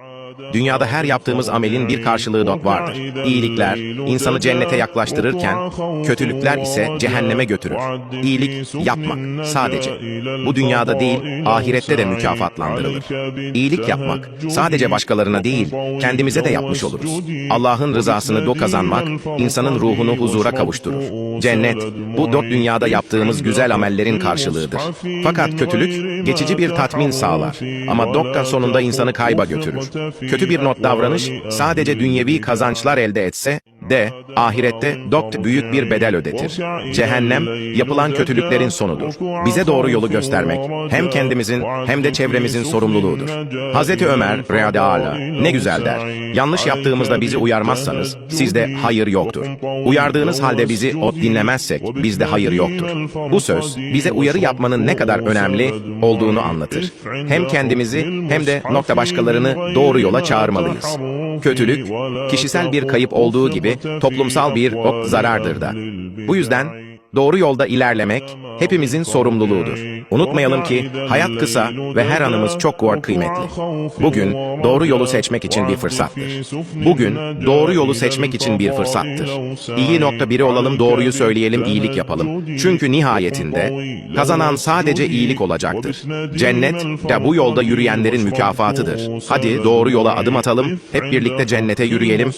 Allah. Dünyada her yaptığımız amelin bir karşılığı vardır. İyilikler insanı cennete yaklaştırırken, kötülükler ise cehenneme götürür. İyilik yapmak sadece. Bu dünyada değil, ahirette de mükafatlandırılır. İyilik yapmak sadece başkalarına değil, kendimize de yapmış oluruz. Allah'ın rızasını do kazanmak, insanın ruhunu huzura kavuşturur. Cennet, bu dört dünyada yaptığımız güzel amellerin karşılığıdır. Fakat kötülük, geçici bir tatmin sağlar. Ama dokka sonunda insanı kayba götürür. Kötü bir not davranış, sadece dünyevi kazançlar elde etse, de ahirette dokt büyük bir bedel ödetir. Cehennem, yapılan kötülüklerin sonudur. Bize doğru yolu göstermek, hem kendimizin hem de çevremizin sorumluluğudur. Hazreti Ömer, Reada ne güzel der. Yanlış yaptığımızda bizi uyarmazsanız, sizde hayır yoktur. Uyardığınız halde bizi ot dinlemezsek, bizde hayır yoktur. Bu söz, bize uyarı yapmanın ne kadar önemli olduğunu anlatır. Hem kendimizi hem de nokta başkalarını doğru yola çağırmalıyız. Kötülük, kişisel bir kayıp olduğu gibi toplumsal bir ok zarardır da. Bu yüzden doğru yolda ilerlemek hepimizin sorumluluğudur. Unutmayalım ki hayat kısa ve her anımız çok kıymetli. Bugün doğru yolu seçmek için bir fırsattır. Bugün doğru yolu seçmek için bir fırsattır. İyi nokta biri olalım, doğruyu söyleyelim, iyilik yapalım. Çünkü nihayetinde kazanan sadece iyilik olacaktır. Cennet de bu yolda yürüyenlerin mükafatıdır. Hadi doğru yola adım atalım, hep birlikte cennete yürüyelim.